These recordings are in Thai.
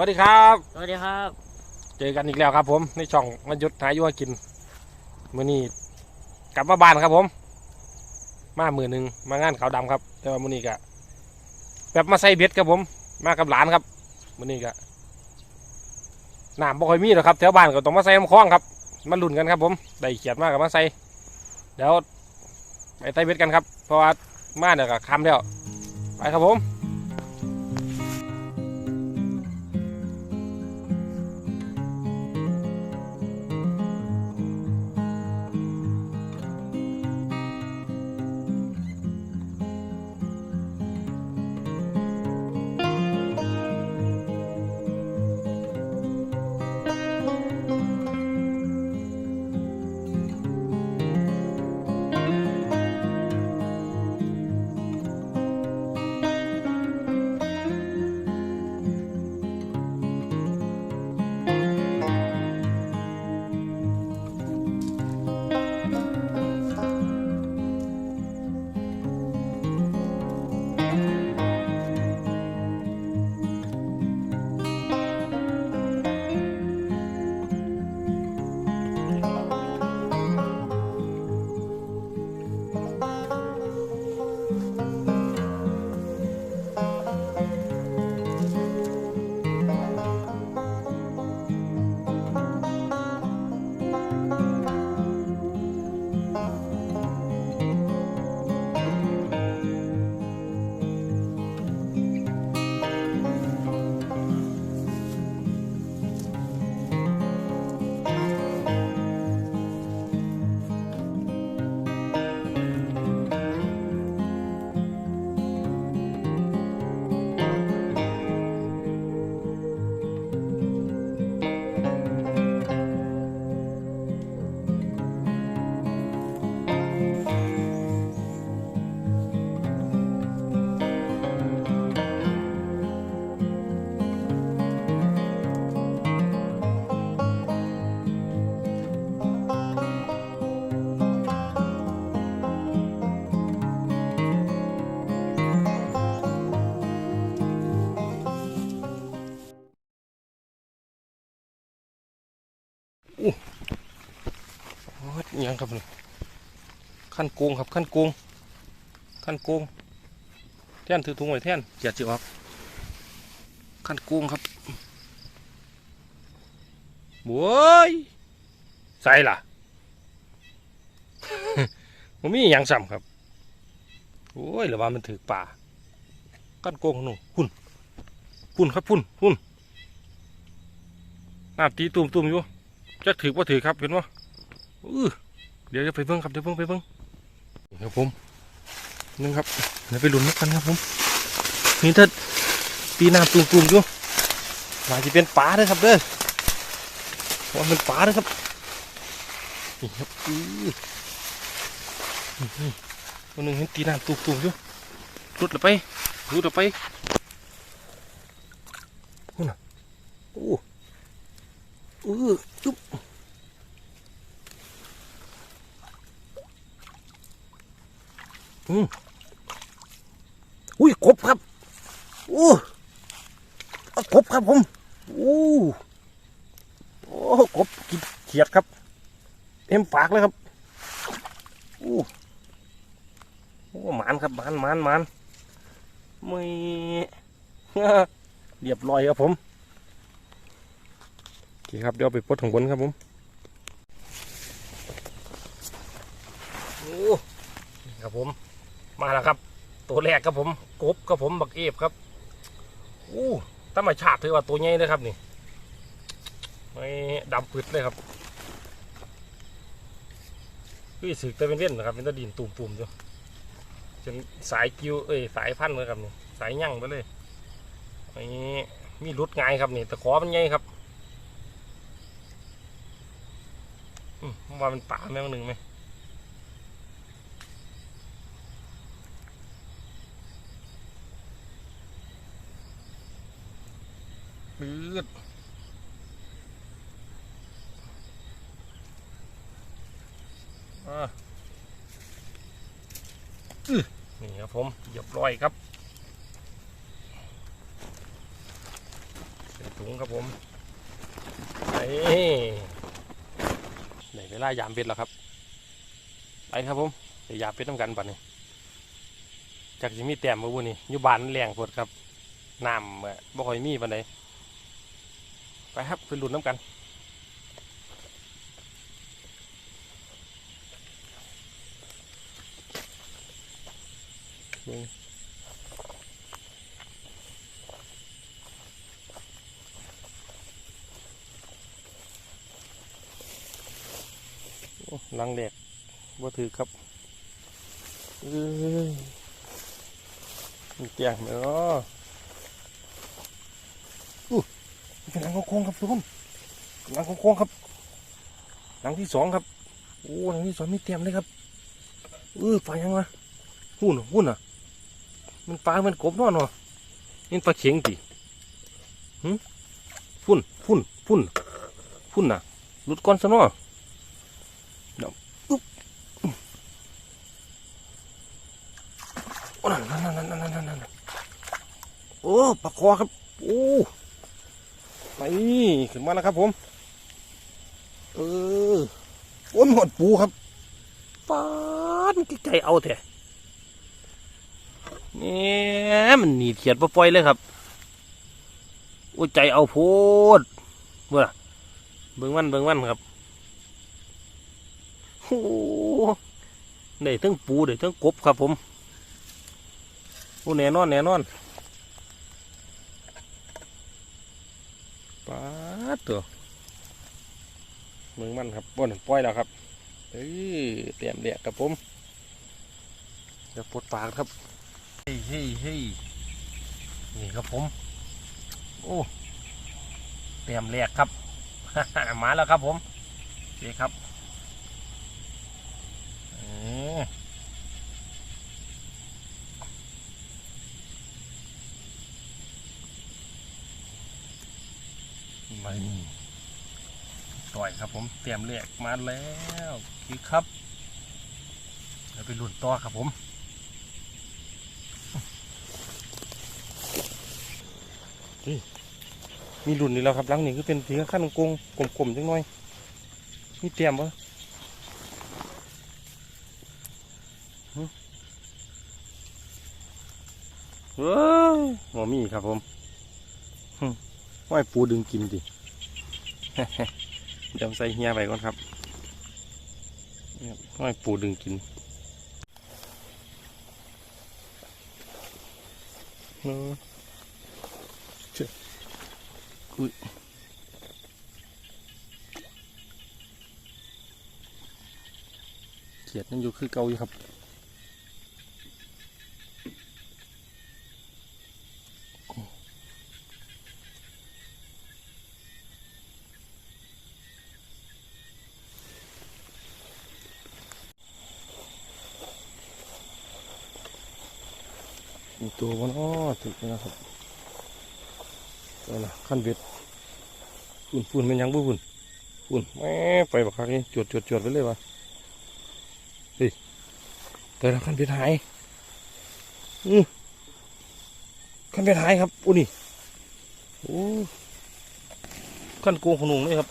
วัสดีครับ สวัสดีครับ เจอกันอีกแล้วครับผมในช่องมันยุดหาอยัวกินมื้อนี้กลับมาบ้านครับผม มามือหนึ่งมางานขาวดำครับ แต่ว่ามื้อนี้ก็แบบมาใส่เบ็ดครับผม มากับหลานครับมื้อนี้ก็น้ำบ่ค่อยมีหรอกครับแถวบ้านก็ต้องมาใส่น้ำคลองครับมาลุ้นกันครับผมได้เขียดมากกับมาใส่เดี๋ยวไปใส่เบ็ดกันครับเพราะว่ามาเนี่ยก็คำแล้วไปครับผม ยังครับนี่ขั้นโกงครับขั้นโกงขั้นโกงแท่นถือถุงไว้แท่นเกียดจีออกขั้นโกงครับโว้ยใส่ล่ะผมมีอย่างซ้ำครับโอ้ยหรือว่ามันถือป่าขั้นโกงหนูหุ่นหุ่นครับหุ่นหุ่นน้ำตีตุ่มตุ่มอยู่จะถือว่าถือครับเห็นว่าอือ เดี๋ยวจะไปเบิ่งครับเดี๋ยวเบิ่งไปเบิ่งนี่ครับผมนึงครับเดี๋ยวไปลุ้นกันครับผมนี่ถ้าตีน้ำตุ่มๆอยู่ว่าจะเป็นปลาเด้อครับเด้อว่าเป็นปลาเด้อครับนี่ครับอื้อนี่ตัวหนึ่งเห็นตีน้ำตุ่มๆอยู่รุดละไปรุดละไปนู่นน่ะโอ้อื้อจุ๊บ อุ้ยกบครับอู้กบครับผมอู้โอ้กบกินเขียดครับเต็มปากเลยครับอู้โอ้หมานครับหมานหมานหมานไม่เรียบร้อยครับผมโอเคครับเดี๋ยวไปปลดของบนครับผมโอ้ครับผม มาแล้วครับ ตัวแรกครับผมกบครับผมบักเอฟครับอู้ธรรมชาติถือว่าตัวใหญ่เลยครับนี่ไม่ดำปืดเลยครับคือสึกแต่เป็นเล่นนะครับเป็นตะดินตุ่มๆอยู่จนสายกิ้วเอ้ยสายพันธุ์เลยครับนี่สายยั่งไปเลยนี่มีรุดง่ายครับนี่แตะขอมันใหญ่ครับอืมว่ามันป่าแม่งหนึ่งไหม ปืดอ่าอื้อนี่ครับผมเหยียบร้อยครับเป็นถุงครับผมไอ้ไหนเวลายามเป็ดแล้วครับ ไปครับผมไปยามเป็ดน้ำกันปัดนี่จากจะมีแต้มมาบุนี่อยู่บ้านแรงพดครับน้ำบ่ค่อยมีปันใด ไปครับไปลุ้นน้ำกันเบิ่ลังแหลกบ่ถือครับเอ้ยมันแจ้งเนาะอู้ เป็นหลังโค้งครับทุกคนหลังโค้งครับ หลังที่สองครับโอ้หลังที่สองไมีเตรียมเลยครับเออปลายังวะหุ่นนะหุ่นอะ มันปลามันกบนอนเนาะนี่ปลาเข็งติหึพุ่นพุ่นพุ่นพุ่นน่ะหลุดก้อนซะเนาะเดี๋ยวอุ๊บโอ้นั่นนั่นนั่นนั่นนั่นโอ้ปลาคอครับ โอ้ ไปขึ้นมาแล้วครับผม เออโอ้ยหมดปูครับปาดมันไก่เอาแท้เนี่ยมันหนีเขียดปล่อยๆเลยครับโอ้ยใจเอาโพดเบื่อเบิ่งมันเบิ่งมันครับโอ้ได้ทั้งปูได้ทั้งกบครับผมโอ้แน่นอนแน่นอน ปาดตัวเมืองมันครับบนปล่อยแล้วครับเอ้ยเตรียมเดียกครับผมเดี๋ยวปวดปากครับเฮ้ยเฮ้ยเฮ้ยนี่ครับผม โอ้เตรียมแรกครับ มาแล้วครับผมนี่ครับเออไม่ต่อยครับ ผมเตรียมแรกมาแล้วคือครับแล้วไปหลุ่นต่อครับผมมีรุ่นนี่แล้วครับหลังนี่คือเป็นสีขั้นกงกลมๆจังหน่อยมีเตรียมปะเฮ้ยหมอมีครับผมหึว่าให้ปูดึงกินดิ ยวใส่เฮียไปก่อนครับนี่ยว่าให้ปูดึงกินเออเขียดนั่งอยู่คือเก่าอยู่ครับ ตัวมันอ้อถึกนะครับเอาละขั้นเบ็ดฝุ่นฝุ่นเป็นยังบุฝุ่นฝุ่นแม่ไปบักคักนี้จวดจวดจวดไปเลยวะเกิดขั้นเป็นหายอือขั้นเป็นหายครับอุ้นี่โอ้ขั้นโกงขนุงเลยครับ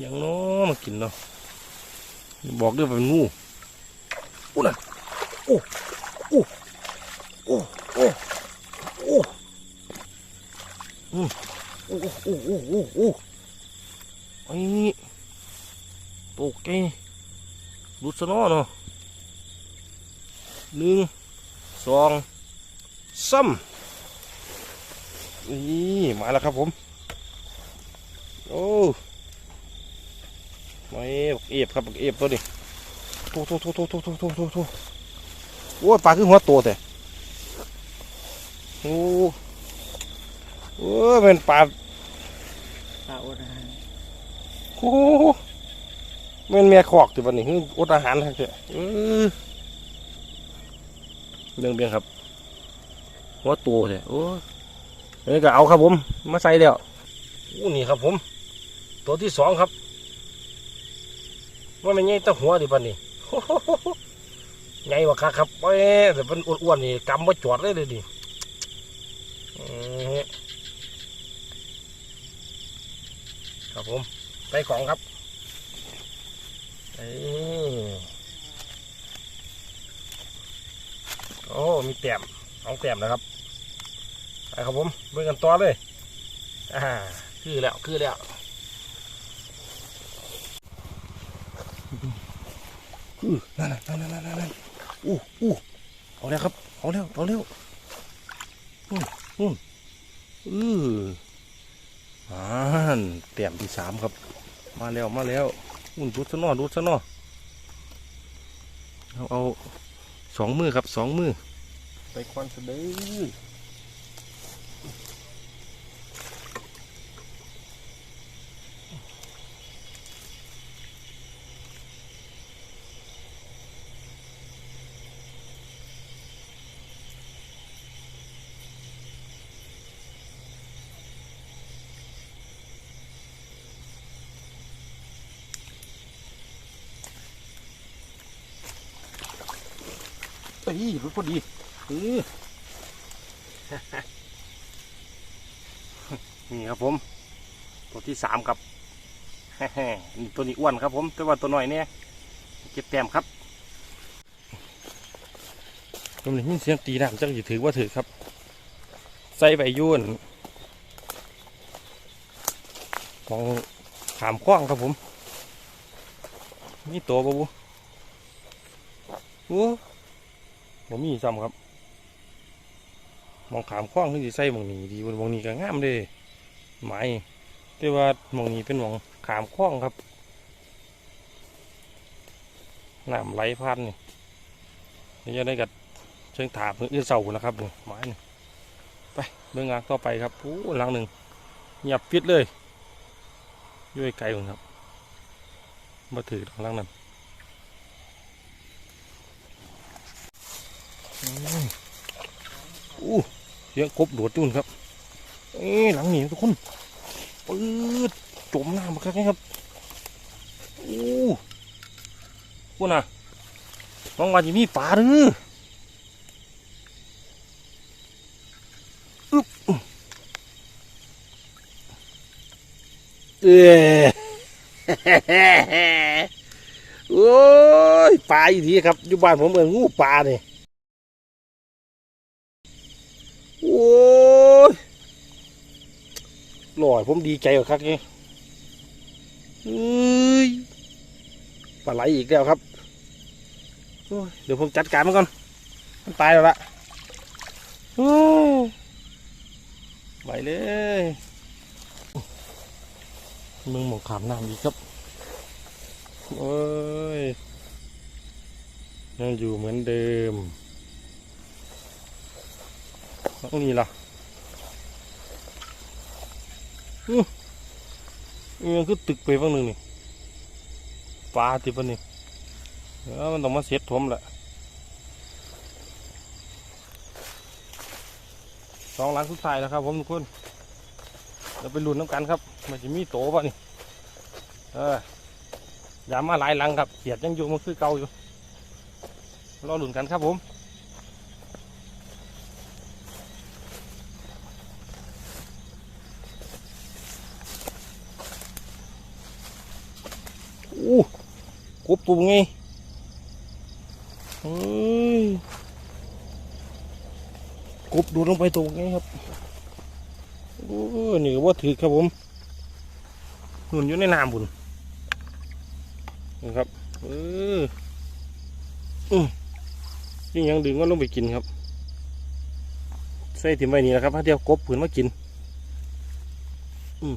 อย่างน้อมากินเนาะบอกด้วยว่าเป็นงูอู้น่ะโอ้ โอ้โอ้โอ้โอ้อืมโอ้โอ้โอ้โอ้โอ้ไอ้นี่ตกใจรุดซะนาะเนาะหนึ่งสองสามนี่มาแล้วครับผม โอ้ไม่บักเอฟครับบักเอฟตัวนี้โตโตโตโตโตโตโตโตโตโอ้ยปลาคือหัวโตแต่ โอ้โอ้ยเป็นปลาปลาอดอาหารโอ้แม่นแม่คอกติบันนี้คืออดอาหารทั้งเจ้เออเรื่องเบียงครับหัวโตเลยโอ้ยเอ้ยก็เอาครับผม มาใส่แล้วอู้นี่ครับผม ตัวที่สองครับว่ามันใหญ่แตะหัวดิปันนี่ใหญ่กว่าคักครับเอ้ยแต่เป็นอ้วนๆนี่กำมาจอดเลยเลยดิอื้อ ครับผมใส่ของครับโอ้ มีแต้มสองแต้มนะครับไปครับผมเบิ่งกันต่อเลย อ่า คือแล้ว คือแล้วอือนั่นนั่นนั่นนั่นนั่นอู้อู้เอาแล้วครับ เอาแล้ว เอาแล้วอืมอืมอือ อ่านแต้มที่สามครับ มาแล้วมาแล้วอุ่นรูดซะนอดูดซะนอเอาเอาสองมือครับสองมือไปควันเสดอ เอ้ยรถพอดีเออนี่ครับผม ตัวที่สามครับนี่ตัวนี้อ้วนครับผม แต่ว่าตัวน้อยเนี่ยเก็บแต้มครับผมได้ยินเสียงตีน้ำจักอยู่ถือว่าถือครับ ใส่ใบยุ่นของขามคว้างครับผม นี่ตัวปะบุโอ้ ผมมีซ้ำครับ มองขามคว้างที่สิใส่หมองนี้ดีหมองนี้ก็งามเด้ไม้แต่ว่าหมองนี้เป็นหมองขามคว้างครับน้ำไหลพันนี่นี่จะได้กับเชิงถาเพื่อเสานะครับนี่ไม้นี่ไปเบื้องงานต่อไปครับโอ้หลังหนึ่งเงียบปิดเลยอย้ยไกลครับมาถือหลังนั้น อู้เสียงกบโดดจุนครับ เอ้หลังหนีทุกคนปืดจมน้ำมาครับนี่ครับโอ้พวกน่ะน้องว่าจะมีปลาหรืออึ๊บเอ้โอ้ยปลาอีกทีครับอยู่บ้านผมเอองูปลาเนี่ย โอ้ยห ล่อยผมดีใจกว่าครับนี่เอ้ยปลาไหลอีกแล้วครับเดี๋ยวผมจัดการมันก่อนมันตายแล้วละไปเลยมึงหมองขามน้ำอีกครับโอ้ยยังอยู่เหมือนเดิมตรงนี้ล่ะ อือมันคือตึกไปบ้างหนึ่งนี่ปลาติปะนี่เออมันต้องมาเสียดผมแหละสองหลังสุดท้ายแล้วครับ ผมทุกคนเราไปลุ้นน้ำกันครับ มันจะมีโตปะนี่เอออย่ามาหลายหลังครับเขียดยังอยู่มันคือเก่าอยู่รอลุ้นกันครับผม อู้ กบตัวไงเฮ้ยกบดูลงไปตัวไงครับโอ้นี่ก็ว่าถือครับผมหุ่นอยู่ในน้ำบุญนี่ครับเอออืมนี่ยังดึงก็ลงไปกินครับใส่ถิ่มไว้นี่นะครับถ้าเดียวกบผืนมากินอืม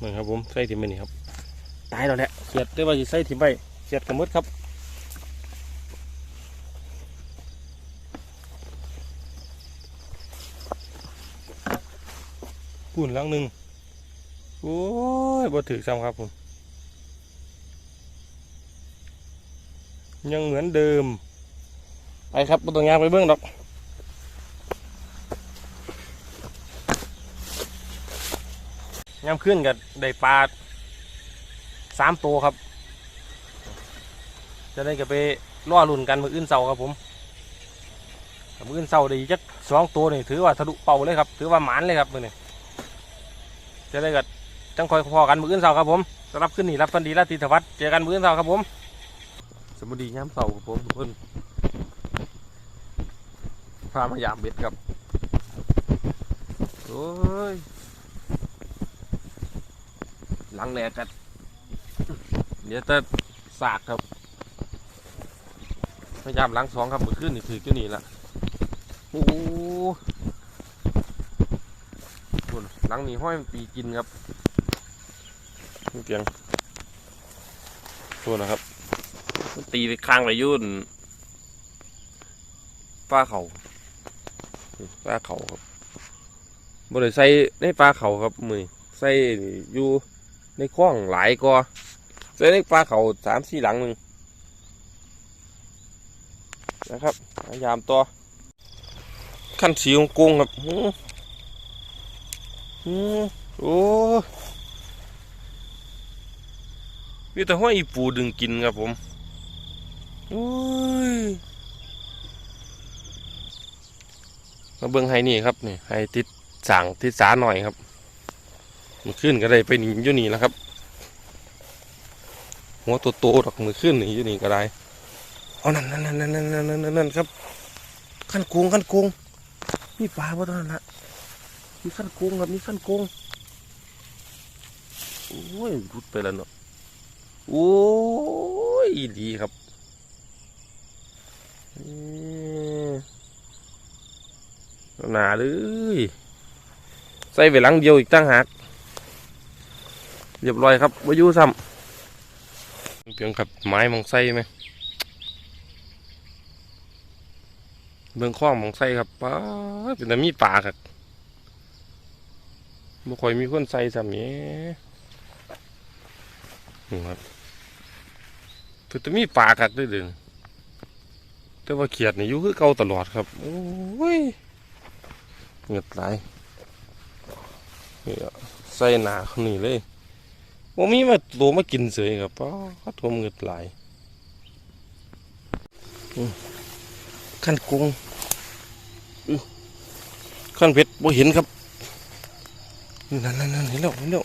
นี่ครับผมใส่ถิ่มไว้นี่ครับ ตายแล้วแหละเขียดได้ว่าจะใส่ถิ่มไปเขียดกระมดครับปุ่นหลังหนึ่งโอ้ยบ่ถือซ้ำครับผมยังเหมือนเดิม ไปครับบ่ต้องยางไปเบื้องดอกยามขึ้นกับได้ปลา สามตัวครับ จะได้กับไปล่อลุ่นกันมืออื่นเสาครับผมมืออื่นเสาด้จักสองตัวนี่ถือว่าทะลุเป่าเลยครับ ถือว่าหมานเลยครับมือนี่จะได้กับจังคอยพอกันมืออื่นเช้าครับผมสำหรับขึ้นนี่รับฟันดีราตรีสวัสดิ์เจอกันมืออื่นเช้าครับผมสวัสดีย้ำเช้าครับผมทุกคนพามายามเบ็ดครับโอ้ยหลังแหลกกัน เดี๋ยวจะสากครับ พยายามล้างสองครับมือขึ้นนี่ถือจุนี่ละโอ้โหส่นหลังนี้ห้อยปีกินครับนกเกียงตัวนะครับ ตีไปข้างไปยุ่นป้าเขาป้าเขาครับบ่ได้ใส่ในป้าเขาครับมือใส่อยู่ในคล้องหลายกอ ใส่ในป้าเขาสามสี่หลังหนึ่งนะครับพยายามตัวขั้นสีของกุ้งครับหืมหืมโอ้มีแต่ห้อยอีปูดึงกินครับผมโอ้ยมาเบิ่งไฮนี่ครับนี่ไฮติดสั่งติดสาหน่อยครับมือขึ้นก็ได้ไปนีอยู่นี่แล้วครับ หัวตัวโตดอกมือขึ้นนี่ยี่นี่ก็ได้เอานั่นนั่นนั่นนั่นนั่นนั่นนั่นครับขั้นโกงขั้นโกงมีปลาบ่ตอนนั้นนะมีขั้นโกงครับมีขั้นโกงโอ้ยรุดไปแล้วเนาะโอ้ยดีครับหนาเลยใส่ไปหลังเดียวอีกตั้งหักเรียบร้อยครับวายุซ้ำ เพียงครับไม้มองใส่ไหมเบื้องข้องมองใส่ครับป้าเป็นแต่มีปลาครับบ่ค่อยมีคนใส่ซ้ำนี้นี่ครับเป็นแต่มีปลาครับด้วยเดินแต่ว่าเขียดนี่อยู่คือเก่าตลอดครับ โอ้ยเหงือดไหลนี่อะใส่หนาคนนี้เลย ว่ามีมาตัวมากินเสยครับป้าดตัวเงือดหลอืมขั้นกุ้งขั้นเพชรบ่เห็นครับนั่นนั่นนั่นเห็นแล้วเห็นแล้ว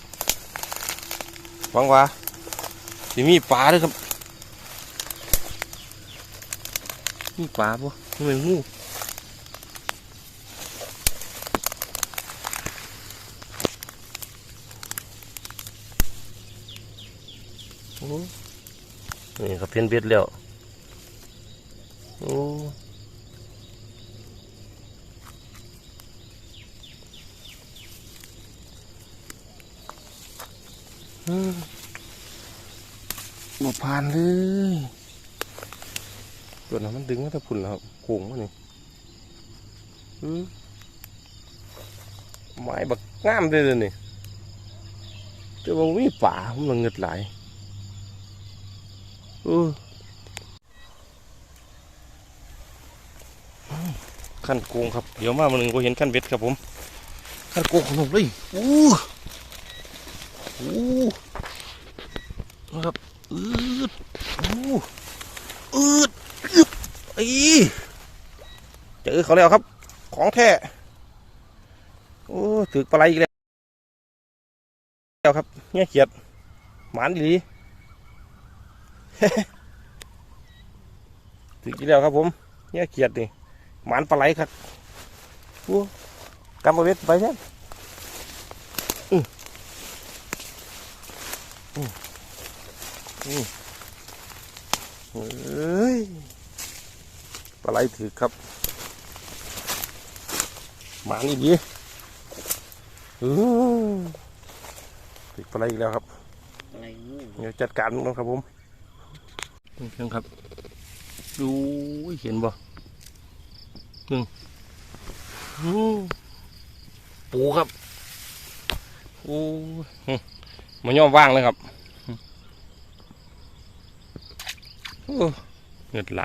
หวังว่าสิมีปลาด้วยครับมีปลาปะมันเป็นงู ครับเพี้ยนเบ็ดแล้วโอ้อืมบ่ผ่านเลยตัวนั้นมันดึงมาแต่พุ่นแล้วครับโค้งมานี่อืมไม้บักงามเลยเลยนี่แต่ว่ามีป่าผมละเงิดหลาย เออขั้นโกงครับ เดี๋ยวมาวันหนึ่งก็เห็นขั้นเบ็ดครับผม ขั้นโกงของผมเลยอู้อู้นะครับอืดอู้อืดอึบไอ้เจอเขาแล้วครับ ของแท้โอ้ถือปลาไหลอีกแล้วแล้วครับเนี่ยเขียดหมานดี ถือกี่แล้วครับผมเนี่ยเขียดนี่หมานปลาไหลครับโอ้กำมาเวทไปใช่เฮ้ยปลาไหลถือครับหมานี่ดีอือถือปลาไหลอีกแล้วครับอะไรงูเดี๋ยวจัดการมันนะครับผมนี่ เพียงครับ ดูเห็นบ่หนึ่งอู้ปูครับโอ้ยมันย่อมว่างเลยครับเงือดไหล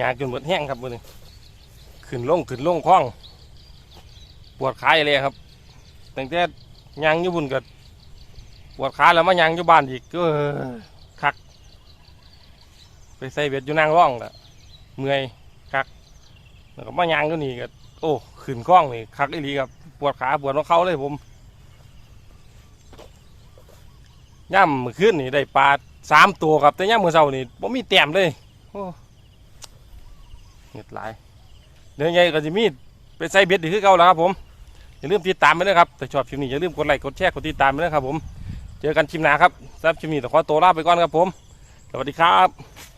ยากจนหมดแห้งครับมือนี้ขึ้นลงขึ้นลงคล้อง ปวดขาเลยครับตั้งแต่ยางยู่บุญกับปวดขาแล้วมายางอยู่บ้านอีกก็คัก ไปใส่เบ็ดอยู่นางร่องละเมื่อยคักแล้วก็มายางก็นี่ก็โอ้ขึ้นคล้องนี่คักอีหลีครับปวดขาปวดหัวเขาเลยผมย่ำมือขึ้นนี่ได้ปลาสามตัวครับแต่ย่ำมือเช้านี่ผมมีแต้มเลยโอ้ เห็ดหลายเนื้อใหญ่ก็จะมีไปใส่เบ็ดดีขึ้นเก่าแล้วครับผมอย่าลืมติดตามไปนะครับแต่ชอบคลิปนี้อย่าลืมกดไลค์กดแชร์กดติดตามไปนะครับผม เจอกันคลิปหน้าครับสำหรับคลิปนี้ต้องขอตัวลาไปก่อนครับผม สวัสดีครับ